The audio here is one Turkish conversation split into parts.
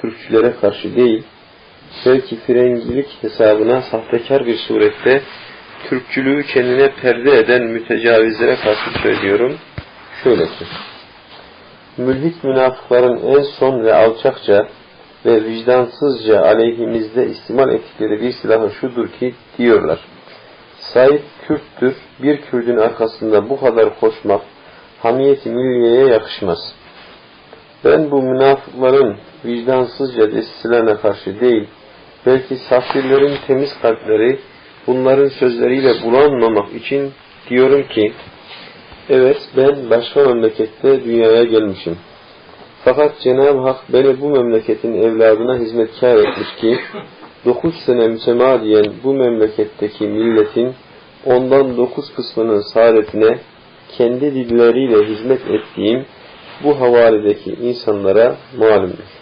Türkçülere karşı değil, belki frengilik hesabına sahtekar bir surette Türkçülüğü kendine perde eden mütecavizlere karşı söylüyorum. Şöyle ki, mülhit münafıkların en son ve alçakça ve vicdansızca aleyhimizde istimal ettikleri bir silahı şudur ki diyorlar. Sahip Kürttür, bir Kürdün arkasında bu kadar koşmak hamiyeti milliyeye yakışmaz. Ben bu münafıkların vicdansızca desilerine karşı değil, belki safirlerin temiz kalpleri bunların sözleriyle bulanmamak için diyorum ki, evet ben başka memlekette dünyaya gelmişim. Fakat Cenab-ı Hak beni bu memleketin evladına hizmetkar etmiş ki, dokuz sene mütemadiyen bu memleketteki milletin ondan dokuz kısmının saadetine kendi dilleriyle hizmet ettiğim bu havaledeki insanlara malumdur.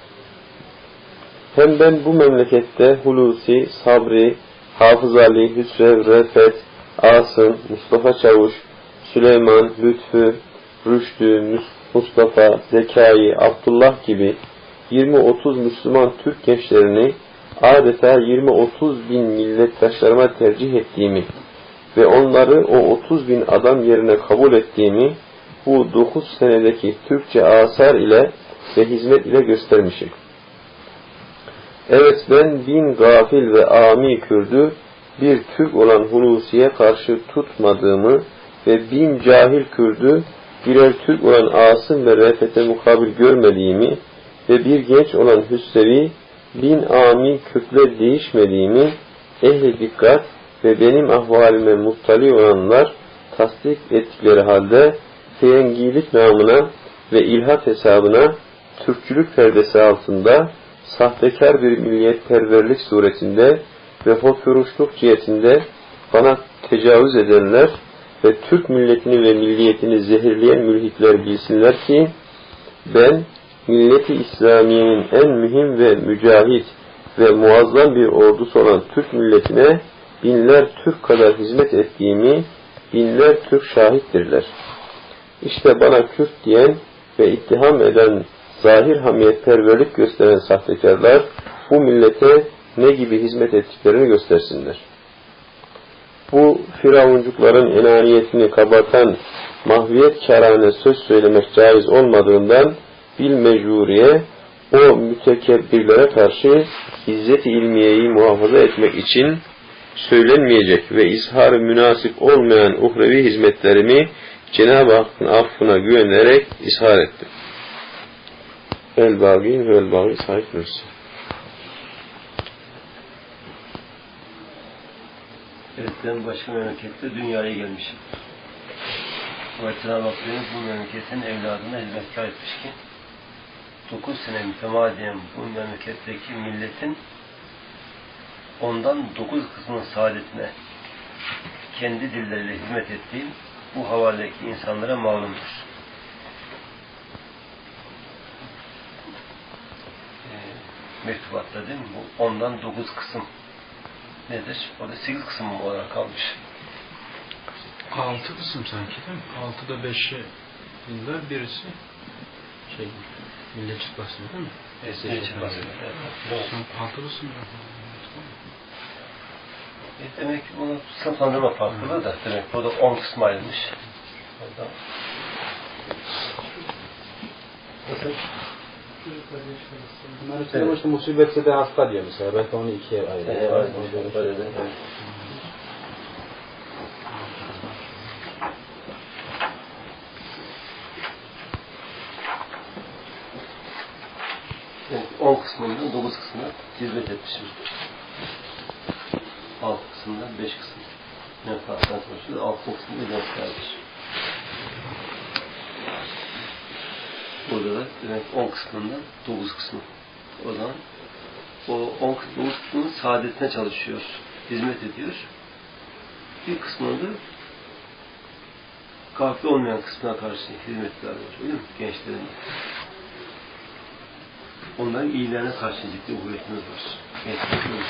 Hem ben bu memlekette Hulusi, Sabri, Hafız Ali, Hüsrev, Refet, Asım, Mustafa Çavuş, Süleyman, Lütfü, Rüştü, Mustafa, Zekai, Abdullah gibi 20-30 Müslüman Türk gençlerini adeta 20-30 bin millettaşlarıma tercih ettiğimi ve onları o 30 bin adam yerine kabul ettiğimi bu 9 senedeki Türkçe asar ile ve hizmet ile göstermişim. Evet ben bin gafil ve ami Kürdü bir Türk olan Hulusi'ye karşı tutmadığımı ve bin cahil Kürdü birer Türk olan Asım ve Refet'e mukabil görmediğimi ve bir genç olan Hüsrevi bin ami Kürtle değişmediğimi ehli dikkat ve benim ahvalime muhtali olanlar tasdik ettikleri halde feyengilik namına ve ilhat hesabına Türkçülük perdesi altında sahtekar bir milliyetperverlik suretinde ve hoşgörüşlük cihetinde bana tecavüz edenler ve Türk milletini ve milliyetini zehirleyen mülhitler bilsinler ki ben milleti İslamiye'nin en mühim ve mücahit ve muazzam bir ordusu olan Türk milletine binler Türk kadar hizmet ettiğimi binler Türk şahittirler. İşte bana Kürt diyen ve ittiham eden zahir hamiyetperverlik gösteren sahtekarlar bu millete ne gibi hizmet ettiklerini göstersinler. Bu firavuncukların enaniyetini kabatan mahviyet karane söz söylemek caiz olmadığından bil mecburiye o mütekebbirlere karşı izzet-i ilmiyeyi muhafaza etmek için söylenmeyecek ve izhar münasip olmayan uhrevi hizmetlerimi Cenab-ı Hakk'ın affına güvenerek ishar ettim. El-Bagi ve El-Bagi sahip nursi. Evet ben başka memlekette dünyaya gelmişim. Ama Cenab-ı bu memleketin evladına hizmetkar etmiş ki 9 sene mütemadiyen bu memleketteki milletin ondan 9 kısmının saadetine kendi dilleriyle hizmet ettiğim bu havaledeki insanlara malumdur. E, mektubatta değil mi? Bu ondan 9 kısım nedir? Orada 8 kısım olarak kalmış. Altı kısım sanki değil mi? Altıda beşi dindar, birisi şey, milletçi basını değil mi? Milletçi basını, evet. Altı kısım mı? E demek ki bunu sınıflandırma farklı da demek burada 10 kısma ayrılmış. Nasıl? Mesela evet. işte musibetse de hasta diyor mesela. Belki onu ikiye ayırıyor. Evet, evet, evet. Evet, 10 kısmından 9 kısmına hizmet etmişim. 6 kısmından 5 kısmı menfaattan çalışıyor. 6 kısmı menfaattir. Burada da demek 10 kısmından 9 kısmı. O zaman o 10 kısmının saadetine çalışıyor, hizmet ediyor. Bir kısmında da gafil olmayan kısmına karşı hizmetler var. Öyle mi? Gençlerin. Onların iyilerine karşı ciddi uhuvvetimiz var. Gençlerin.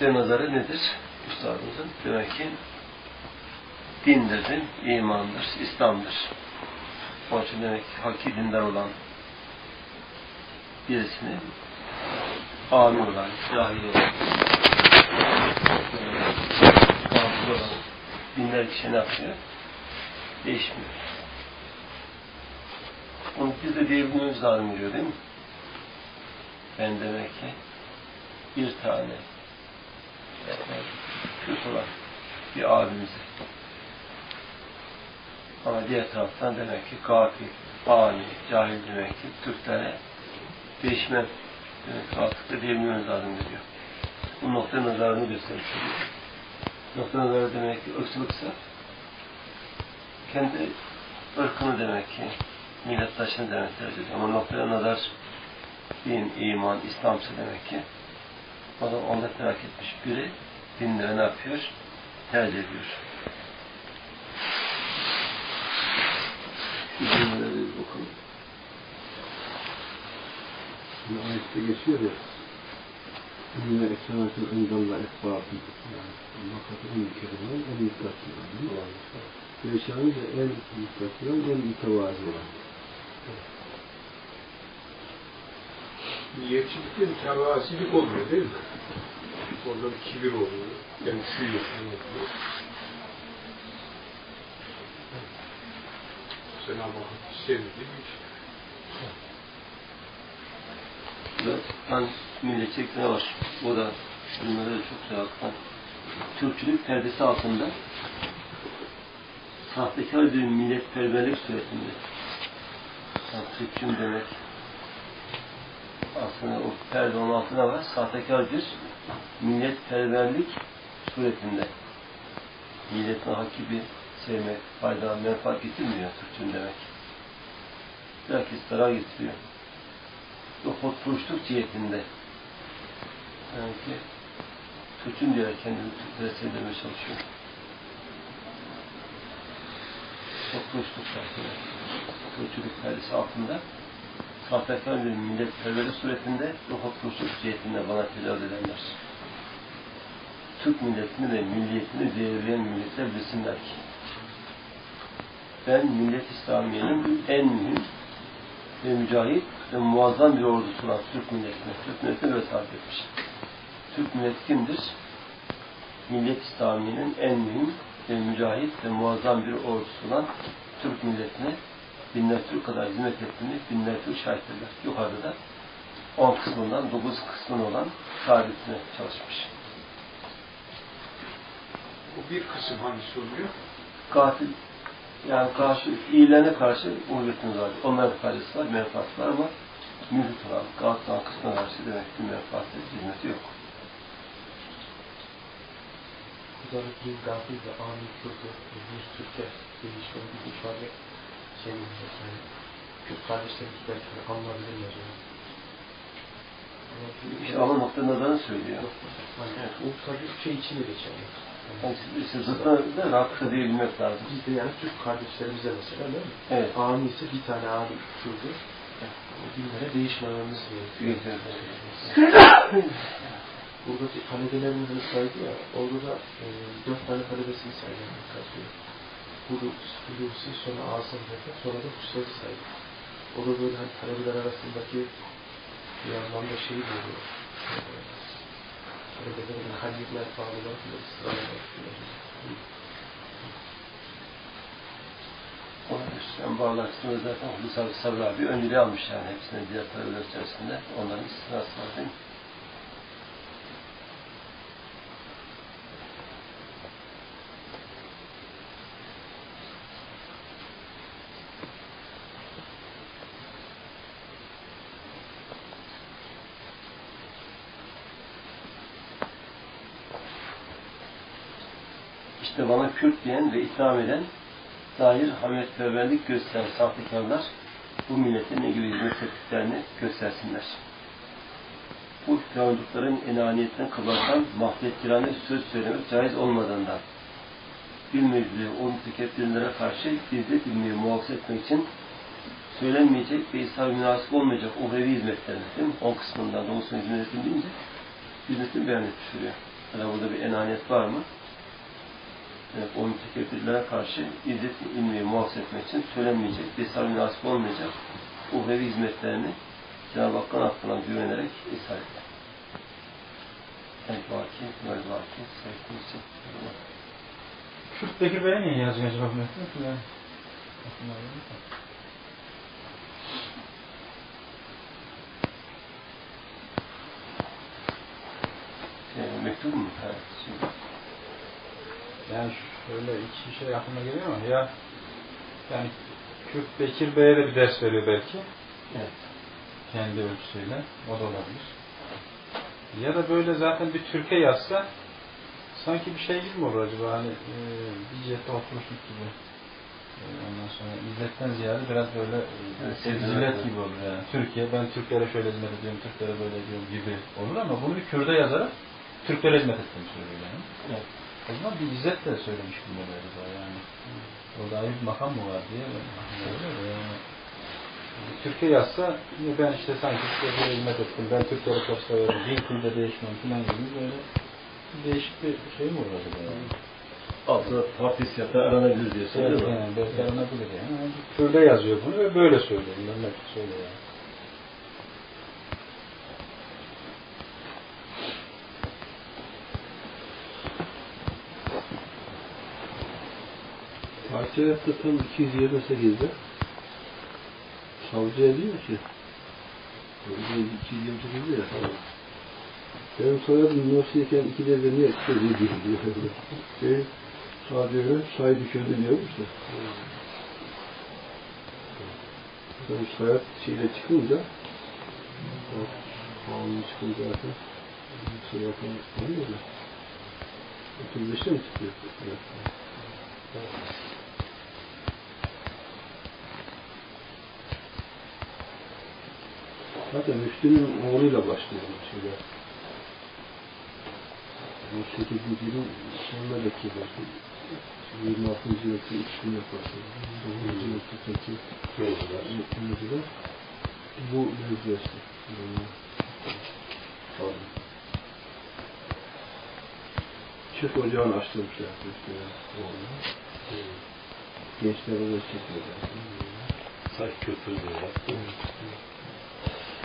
E, nazarı nedir? Üstadımızın demek ki dindir, imandır, İslam'dır. Onun için demek ki hakiki dindar olan birisini ami olan, cahil olan, gafil olan binler kişi ne yapıyor? Değişmiyor. Onu biz de diyebilmemiz lazım diyor değil mi? Ben demek ki bir tane kötü olan bir abimize ama diğer taraftan demek ki gafil, ani, cahil demek ki Türklere değişmem demek artık da diyebilmemiz diyor. Bu nokta nazarını göstermiş oluyor. Nokta nazarı demek ki ırkçılıksa kendi ırkını demek ki millettaşını demek tercih. Ama noktaya nazar din, iman, İslam'sa demek ki o da onda merak etmiş biri dinleri ne yapıyor? Tercih ediyor. Şu cümleleri bakalım. Şimdi ayette geçiyor ya Ünlü ekranatın öndalla ekbatın yani makatı en mükemmel en dikkatli olan Yaşanın da en dikkatli olan en mütevazi olan Niyetçilikte mütevazilik oluyor değil mi? Orada bir kibir oluyor. Yani şu yapıyor. Cenab-ı Hak. Ve ben milliyetçilik ne var? O da bunları da çok güzel hakikaten. Türkçülük perdesi altında sahtekar bir milletperverlik suretinde. Yani Türkçüm demek aslında o perde onun altında var. Sahtekar bir milletperverlik suretinde. Milletin hakiki bir sevmek, fayda, menfaat getirmiyor Türkçüm demek. Herkes zarar getiriyor o hotpuruşluk cihetinde yani ki Türk'ün diye kendini Türklere sevdirmeye çalışıyor. Hotpuruşluk şartıyla Türkçülük perdesi altında sahtekar bir millet perveri suretinde o hotpuruşluk cihetinde bana tecavüz edenler. Türk milletini ve milliyetini değerleyen milletler bilsinler ki ben millet İslamiye'nin en mühim ve mücahit ve muazzam bir ordusu olan Türk milletine. Türk milletine böyle tarif etmiş. Türk milleti kimdir? Millet İslamiye'nin en mühim ve mücahit ve muazzam bir ordusu olan Türk milletine binler Türk kadar hizmet ettiğini binler Türk şahittirler. Yukarıda da 10 kısmından 9 kısmın olan saadetine çalışmış. Bu bir kısım hangisi oluyor? Katil yani karşı iyilerine karşı uhvetimiz var. Onların da faydası var, menfaati var ama mülk olan, Galatasaray kısmına karşı demek ki menfaati, hizmeti yok. Kudalık bir gafil ve ani Kürt'ü, bir Türk'e değişmeli bir ifade mi yani Kürt kardeşlerimiz belki de anlayabilirler yani. İşte ama nokta nazarını söylüyor. Yani o tabii şey içinde geçerli. Yani işte zıttına da rahatlıkla diyebilmek lazım. Biz de yani Türk kardeşlerimize mesela değil mi? Evet. Ani ise bir tane ani Kürt'ü binlere değişmememiz gerekiyor. Burada bir talebelerimizin saydı ya, orada da e, dört tane talebesini saydı. Hulusi, sonra Asım Tepe, sonra da Hüseyin saydı. O da böyle hani talebeler arasındaki bir anlamda şey oluyor. E, talebelerin halifler bağlılar bile ısrar ediyor. Yani bağlar kısmında zaten Hulusi Sabri abi önceliği almış yani hepsine diğer talebeler içerisinde. Onların istisnası var değil mi? İşte bana Kürt diyen ve itham eden zahir hametperverlik gösteren sahtekarlar bu millete ne gibi hizmet ettiklerini göstersinler. Bu firavunlukların enaniyetinden kıbartan mahvettirane söz söylemek caiz olmadığından bir mevzuyu o mütekebbirlere karşı gizli bilmeyi muhafaza etmek için söylenmeyecek ve ishar münasip olmayacak uhrevi hizmetlerini değil mi? 10 kısmından 9 kısmından hizmetin deyince hizmetin beyan etmiş oluyor. Yani burada bir enaniyet var mı? Evet, o mütekebbirlere karşı izzet ilmiyi muhafaza etmek için söylenmeyecek, desar münasip olmayacak uhrevi hizmetlerini Cenab-ı Hakk'ın hakkına güvenerek ishal eder. El vaki, vel vaki, sayfın için. Kürt Bekir Bey'e niye yazıyor acaba bu metni? Şey, mektup mu? Evet. Yani şöyle iki şey aklıma geliyor ama ya yani Kürt Bekir Bey'e de bir ders veriyor belki. Evet. Kendi ölçüsüyle. O da olabilir. Ya da böyle zaten bir Türkiye yazsa sanki bir şey gibi mi olur acaba? Hani e, bir cihette oturuşluk gibi. E, ondan sonra milletten ziyade biraz böyle e, evet. gibi olur yani. Türkiye, ben Türklere şöyle hizmet ediyorum, Türklere böyle ediyorum gibi olur ama bunu bir Kürt'e yazarak Türklere hizmet ettiğini söylüyor yani. Evet. O zaman bir izzetle söylemiş bunları acaba yani. Orada ayrı bir makam mı var diye de yani. Türkiye yazsa ya ben işte sanki Türkiye'ye hizmet ettim, ben Türklere çok severim, din kulübe değişmem falan gibi böyle değişik bir şey mi olur acaba yani? Altına partisi yatağı aranabilir diye Evet, söylüyor. yani belki aranabilir yani. Kürde yazıyor bunu ve böyle söylüyor. Hepsi söylüyor yani. Hakikat tam 228'de savcıya diyor ki Öyle 228'de ya benim soyadım Nursi'yken iki devre niye çıkıyor diyor diyor. Şey, sadece say düşürdü diyormuş da. Tabii soyad şeyle çıkınca Kanun çıkınca zaten soyadın oluyor da 35'te mi çıkıyor? Evet. Zaten Müslüm'ün oğluyla başlıyor bu şeyler. 18. yılın sonundaki belki 26. yılki üstünü yaparsın. 9. yılki yılda bu mevzu işte. Yani, Çık ocağını açtırmışlar. Gençler orada çekiyorlar. Saç köpüğü diyorlar.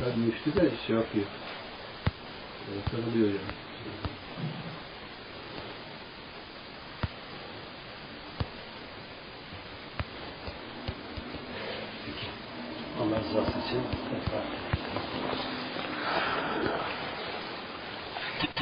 Tabii müftü de şey yapıyor. Böyle sarılıyor yani.